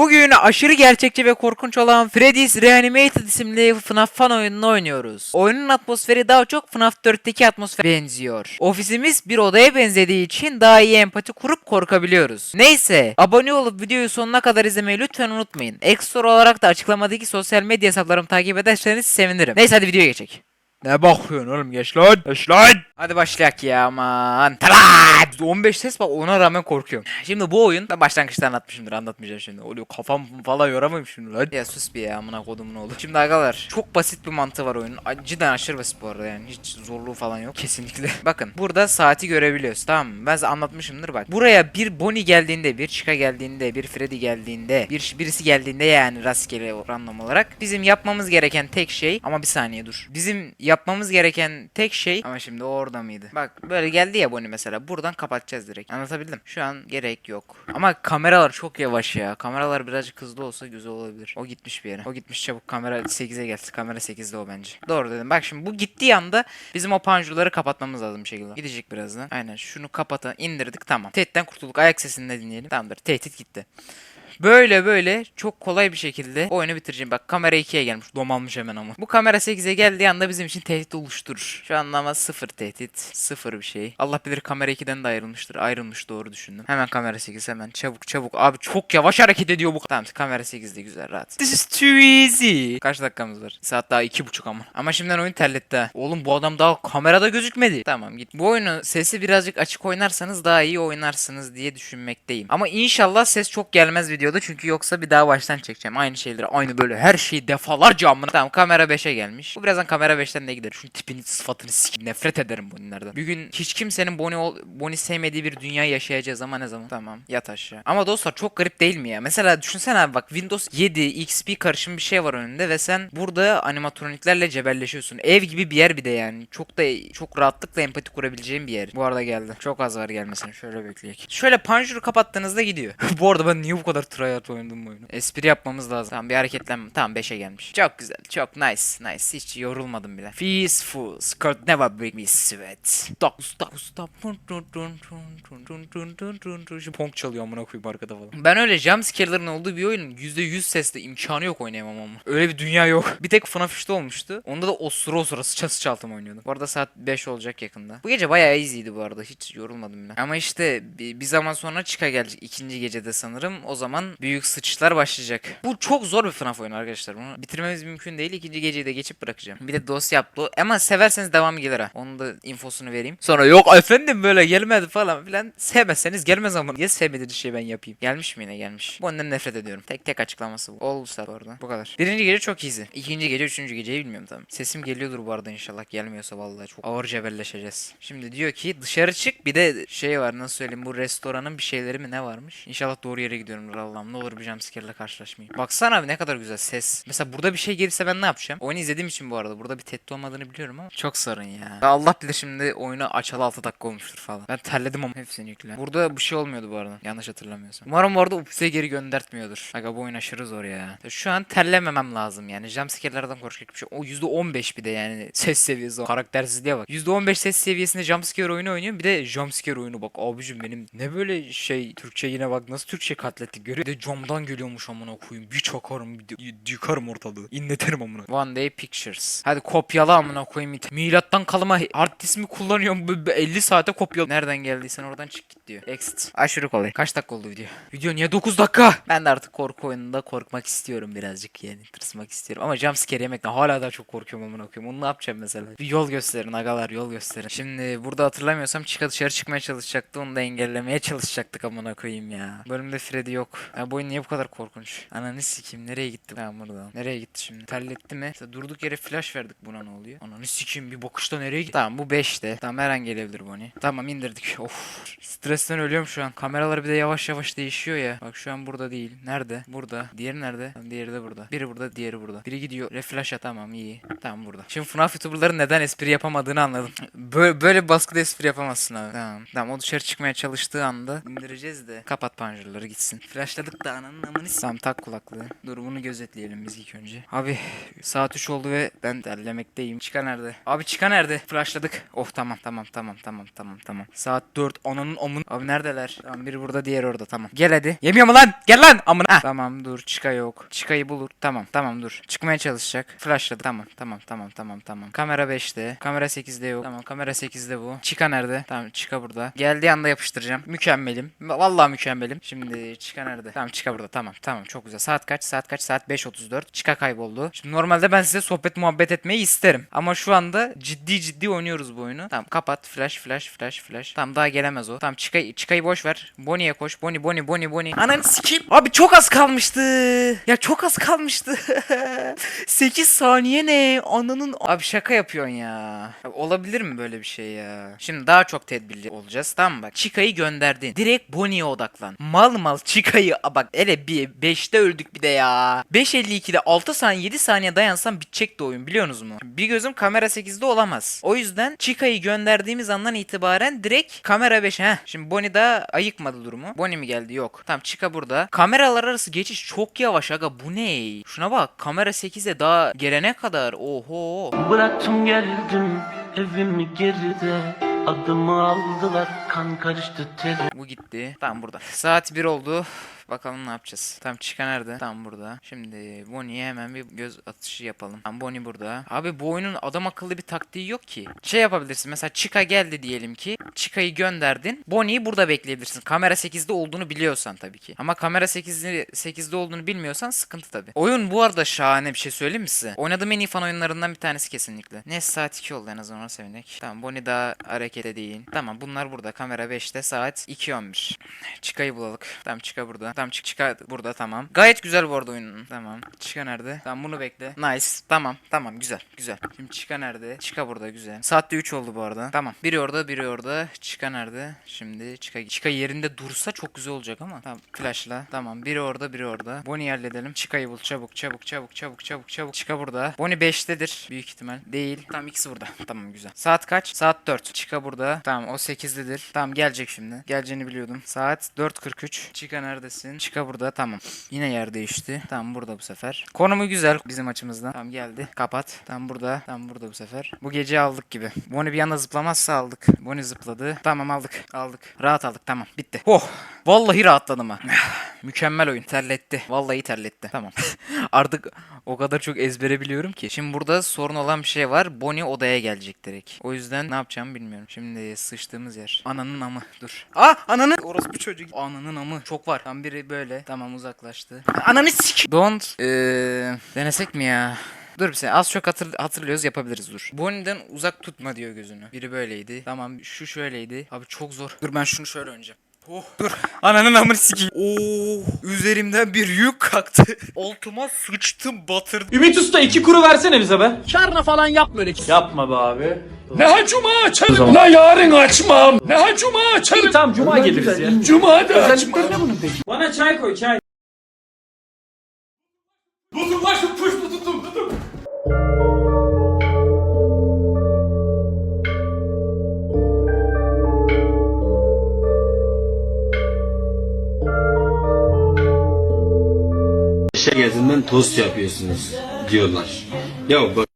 Bugün aşırı gerçekçi ve korkunç olan Freddy's Reanimated isimli FNAF fan oyununu oynuyoruz. Oyunun atmosferi daha çok FNAF 4'teki atmosfere benziyor. Ofisimiz bir odaya benzediği için daha iyi empati kurup korkabiliyoruz. Neyse, abone olup videoyu sonuna kadar izlemeyi lütfen unutmayın. Ekstra olarak da açıklamadaki sosyal medya hesaplarımı takip ederseniz sevinirim. Neyse hadi videoya geçelim. Ne bakıyorsun oğlum geç lan. Geç lan. Hadi başlayak ya aman. Talat. 15 ses bak ona rağmen korkuyorum. Şimdi bu oyun ben başlangıçta anlatmışımdır anlatmayacağım şimdi. Oluyor kafam falan yoramayayım şimdi lan. Ya sus bir ya amına kodumun oğlu. Şimdi arkadaşlar çok basit bir mantığı var oyunun. Cidden aşırı basit bu arada yani hiç zorluğu falan yok kesinlikle. Bakın burada saati görebiliyoruz tamam mı? Ben size anlatmışımdır bak. Buraya bir Bonnie geldiğinde, bir Chica geldiğinde, bir Freddy geldiğinde, bir birisi geldiğinde yani rastgele random olarak bizim yapmamız gereken tek şey ama bir saniye dur. Bizim yapmamız gereken tek şey ama şimdi o orada mıydı? Bak böyle geldi ya Bonnie mesela. Buradan kapatacağız direkt. Anlatabildim. Şu an gerek yok. Ama kameralar çok yavaş ya. Kameralar birazcık hızlı olsa güzel olabilir. O gitmiş bir yere. O gitmiş çabuk kamera 8'e gelsin. Kamera 8'de o bence. Doğru dedim. Bak şimdi bu gittiği anda bizim o panjurları kapatmamız lazım bir şekilde. Gidecek birazdan. Aynen şunu kapata indirdik tamam. Tehditten kurtulduk. Ayak sesini de dinleyelim. Tamamdır. Tehdit gitti. Böyle böyle çok kolay bir şekilde oyunu bitireceğim. Bak kamera 2'ye gelmiş. Domalmış hemen ama. Bu kamera 8'e geldiği anda bizim için tehdit oluşturur. Şu anda ama sıfır tehdit. Sıfır bir şey. Allah bilir kamera 2'den de ayrılmıştır. Ayrılmış doğru düşündüm. Hemen kamera 8 hemen. Çabuk çabuk. Abi çok yavaş hareket ediyor bu. Tamam kamera 8'de güzel rahat. This is too easy. Kaç dakikamız var? Saat daha 2.5 ama. Ama şimdiden oyun terletti. Oğlum bu adam daha kamerada gözükmedi. Tamam git. Bu oyunu sesi birazcık açık oynarsanız daha iyi oynarsınız diye düşünmekteyim. Ama inşallah ses çok gelmez videoda çünkü yoksa bir daha baştan çekeceğim. Aynı şeyleri aynı böyle her şeyi defalarca amına. Tamam kamera 5'e gelmiş. Bu birazdan kamera 5'ten de gider. Şu tipini sıfatını sikim. Nefret ederim bunlardan. Bir gün hiç kimsenin Bonnie, ol- Bonnie sevmediği bir dünya yaşayacağız ama ne zaman? Tamam yat aşağı. Ama dostlar çok garip değil mi ya? Mesela düşünsene abi bak Windows 7 XP karışım bir şey var önünde ve sen burada animatroniklerle cebelleşiyorsun. Ev gibi bir yer bir de yani. Çok da çok rahatlıkla empati kurabileceğin bir yer. Bu arada geldi. Çok az var gelmesini. Şöyle bekleyek. Şöyle panjuru kapattığınızda gidiyor. bu arada ben niye bu kadar tryhard oynadım bu oyunu? Espri yapmamız lazım. Tamam bir hareketlenme. Tamam 5'e gelmiş. Çok güzel. Çok nice. Nice. Hiç yorulmadım bile. Peaceful. Skirt never bring me sweat. Stop stop stop. Şu punk çalıyor amına koyayım arkada falan. Ben öyle jumpscare'ların olduğu bir oyunun %100 sesle imkanı yok oynayamam ama. Öyle bir dünya yok. Bir tek FNAF 3'te olmuştu. Onda da osura osura sıça sıça altıma oynuyordum. Bu arada saat 5 olacak yakında. Bu gece bayağı easy'ydi bu arada. Hiç yorulmadım bile. Ama işte bir zaman sonra çıka gelecek. ikinci gecede sanırım. O zaman büyük sıçışlar başlayacak. Bu çok zor bir FNAF oyunu arkadaşlar. Bunu bitirmemiz mümkün değil. İkinci geceyi de geçip bırakacağım. Bir de dosya yaptı. Ama severseniz devamı gelir ha. Onun da infosunu vereyim. Sonra yok efendim böyle gelmedi falan filan. Sevmezseniz gelmez ama. Ya sevmediğiniz şey ben yapayım. Gelmiş mi yine gelmiş. Bu ondan nefret ediyorum. Tek tek açıklaması bu. Olursa bu arada. Bu kadar. Birinci gece çok easy. İkinci gece, üçüncü geceyi bilmiyorum tabii. Sesim geliyordur bu arada inşallah. Gelmiyorsa vallahi çok ağır cebelleşeceğiz. Şimdi diyor ki dışarı çık. Bir de şey var nasıl söyleyeyim bu restoranın bir şeyleri mi ne varmış? İnşallah doğru yere gidiyorum Allah'ım. Ne olur bir jumpscare'la karşılaşmayayım. Baksana abi ne kadar güzel ses. Mesela burada bir şey gelirse ben ne yapacağım? Oyunu izlediğim için bu arada. Burada bir tehdit olmadığını biliyorum ama çok sarın ya. Allah bilir şimdi oyunu açalı 6 dakika olmuştur falan. Ben terledim ama hepsini yükle. Burada bir şey olmuyordu bu arada. Yanlış hatırlamıyorsam. Umarım bu arada ofise geri göndertmiyordur. Aga bu oyun aşırı zor ya. Şu an terlememem lazım yani. Jumpscare'lardan korkacak bir şey. O %15 bir de yani ses seviyesi o. Karaktersizliğe bak. %15 ses seviyesinde jumpscare oyunu oynuyorum. Bir de jumpscare oyunu bak. Abicim benim ne böyle şey Türkçe yine bak nasıl Türkçe katlettik görüyor. Bir de camdan geliyormuş amına koyayım. Bir çakarım bir yıkarım ortalığı. İnletirim amına. One Day Pictures. Hadi kopyala amına koyayım. Milattan kalma hard disk mi kullanıyorum? Bu- bu 50 saate kopyala. Nereden geldiysen oradan çık git diyor. Exit. Aşırı kolay. Kaç dakika oldu video? Video niye 9 dakika? Ben de artık korku oyununda korkmak istiyorum birazcık yani. Tırsmak istiyorum. Ama jumpscare yemekten hala daha çok korkuyorum amına koyayım. Onu ne yapacağım mesela? Bir yol gösterin agalar yol gösterin. Şimdi burada hatırlamıyorsam çıka dışarı çıkmaya çalışacaktı. Onu da engellemeye çalışacaktık amına koyayım ya. Bölümde Freddy yok. Ya bu oyun niye bu kadar korkunç? Ananı sikeyim nereye gitti? Tamam burada. Nereye gitti şimdi? Terletti mi? İşte durduk yere flash verdik buna ne oluyor? Ananı sikeyim bir bakışta nereye gitti? Tamam bu 5'te. Tamam her an gelebilir Bonnie. Tamam indirdik. Of. Stresten ölüyorum şu an. Kameralar bir de yavaş yavaş değişiyor ya. Bak şu an burada değil. Nerede? Burada. Diğeri nerede? Diğeri de burada. Biri burada, diğeri burada. Biri gidiyor. Reflash at tamam iyi. Tamam burada. Şimdi FNAF YouTuber'ların neden espri yapamadığını anladım. Böyle, böyle baskıda espri yapamazsın abi. Tamam. Tamam o dışarı çıkmaya çalıştığı anda indireceğiz de. Kapat panjurları gitsin. Flash'la Flashladık da ananın amını Tamam tak kulaklığı. Dur bunu gözetleyelim biz ilk önce. Abi saat 3 oldu ve ben derlemekteyim. Çıka nerede? Abi çıka nerede? Flashladık. Oh tamam tamam tamam tamam tamam tamam. Saat 4 ananın amın. Abi neredeler? Tamam biri burada diğer orada tamam. Gel hadi. Yemiyor mu lan? Gel lan amına. Ah, Tamam dur çıka yok. Çıkayı bulur. Tamam tamam dur. Çıkmaya çalışacak. Flashladı. Tamam tamam tamam tamam tamam. Kamera 5'te. Kamera 8'de yok. Tamam kamera 8'de bu. Çıka nerede? Tamam çıka burada. Geldiği anda yapıştıracağım. Mükemmelim. Vallahi mükemmelim. Şimdi çıka nerede? Tamam çıka burada. Tamam tamam çok güzel. Saat kaç? Saat kaç? Saat 5.34. Çıka kayboldu. Şimdi normalde ben size sohbet muhabbet etmeyi isterim. Ama şu anda ciddi ciddi oynuyoruz bu oyunu. Tamam kapat. Flash flash flash flash. Tamam daha gelemez o. Tamam çıkayı, çıkayı boş ver. Bonnie'ye koş. Bonnie Bonnie Bonnie Bonnie. Ananı sikeyim. Abi çok az kalmıştı. Ya çok az kalmıştı. 8 saniye ne? Ananın... Abi şaka yapıyorsun ya. Abi olabilir mi böyle bir şey ya? Şimdi daha çok tedbirli olacağız tamam mı bak. Chica'yı gönderdin. Direkt Bonnie'ye odaklan. Mal mal Chica'yı... Aa, Bak hele bir 5'te öldük bir de ya. 5.52'de 6 saniye 7 saniye dayansam bitecekti oyun biliyorsunuz mu? Bir gözüm kamera 8'de olamaz. O yüzden Chica'yı gönderdiğimiz andan itibaren direkt kamera 5. Heh. Şimdi Bonnie daha ayıkmadı durumu. Bonnie mi geldi? Yok. Tamam Chica burada. Kameralar arası geçiş çok yavaş aga. Bu ne? Şuna bak. Kamera 8'e daha gelene kadar. Oho. Bıraktım geldim evimi geride Adımı aldılar kan karıştı terim Bu gitti. Tamam burada. Saat 1 oldu. Bakalım ne yapacağız. Tamam Chica nerede? Tamam burada. Şimdi Bonnie'ye hemen bir göz atışı yapalım. Tamam Bonnie burada. Abi bu oyunun adam akıllı bir taktiği yok ki. Şey yapabilirsin. Mesela Chica geldi diyelim ki. Chica'yı gönderdin. Bonnie'yi burada bekleyebilirsin. Kamera 8'de olduğunu biliyorsan tabii ki. Ama kamera 8'de 8'de olduğunu bilmiyorsan sıkıntı tabii. Oyun bu arada şahane bir şey söyleyeyim mi size? Oynadığım en iyi fan oyunlarından bir tanesi kesinlikle. Neyse saat 2 oldu en azından ona sevindik. Tamam Bonnie daha harekete değil. Tamam bunlar burada. Kamera 5'te saat 2.11. Chica'yı bulalım. Tamam Chica burada. Tamam çık Chica burada tamam. Gayet güzel bu arada oyunun. Tamam. Chica nerede? Tamam bunu bekle. Nice. Tamam. Tamam güzel. Güzel. Şimdi Chica nerede? Chica burada güzel. Saatte 3 oldu bu arada. Tamam. Biri orada biri orada. Chica nerede? Şimdi Chica, Chica yerinde dursa çok güzel olacak ama. Tamam. Flashla. Tamam. Biri orada biri orada. Bonnie'yi halledelim. Chica'yı bul. Çabuk çabuk çabuk çabuk çabuk çabuk. Chica burada. Bonnie 5'tedir. Büyük ihtimal. Değil. Tamam ikisi burada. Tamam güzel. Saat kaç? Saat 4. Chica burada. Tamam o 8'dedir. Tamam gelecek şimdi. Geleceğini biliyordum. Saat 4.43. Chica neredesin? Chica burada. Tamam. Yine yer değişti. Tamam burada bu sefer. Konumu güzel bizim açımızdan. Tamam geldi. Kapat. Tamam burada. Tamam burada bu sefer. Bu gece aldık gibi. Bonnie bir anda zıplamazsa aldık. Bonnie zıpladı. Tamam aldık. Aldık. Rahat aldık. Tamam. Bitti. Oh. Vallahi rahatladım ha. Mükemmel oyun. Terletti. Vallahi terletti. Tamam. Artık o kadar çok ezbere biliyorum ki. Şimdi burada sorun olan bir şey var. Bonnie odaya gelecek direkt. O yüzden ne yapacağımı bilmiyorum. Şimdi sıçtığımız yer. Ananın amı. Dur. Aa ananın. Orası bu çocuk. Ananın amı. Çok var. Tam biri böyle. Tamam uzaklaştı. Ananı sik. Don't. Eee. Denesek mi ya? Dur bir saniye az çok hatır, hatırlıyoruz yapabiliriz dur. Bonnie'den uzak tutma diyor gözünü. Biri böyleydi. Tamam şu şöyleydi. Abi çok zor. Dur ben şunu şöyle önce. Oh. Dur. Ananın amını sikeyim. Oo. Üzerimden bir yük kalktı. Altıma sıçtım batırdım. Ümit Usta iki kuru versene bize be. Çarna falan yapma öyle. Yapma be abi. Ne ha cuma açarım. La yarın açmam. Ne ha cuma açarım. İyi tamam cuma geliriz ya. Cuma da açmam. Bana çay koy çay. Tutun lan şu puştu tutun tutun. Tost yapıyorsunuz diyorlar. Ya bak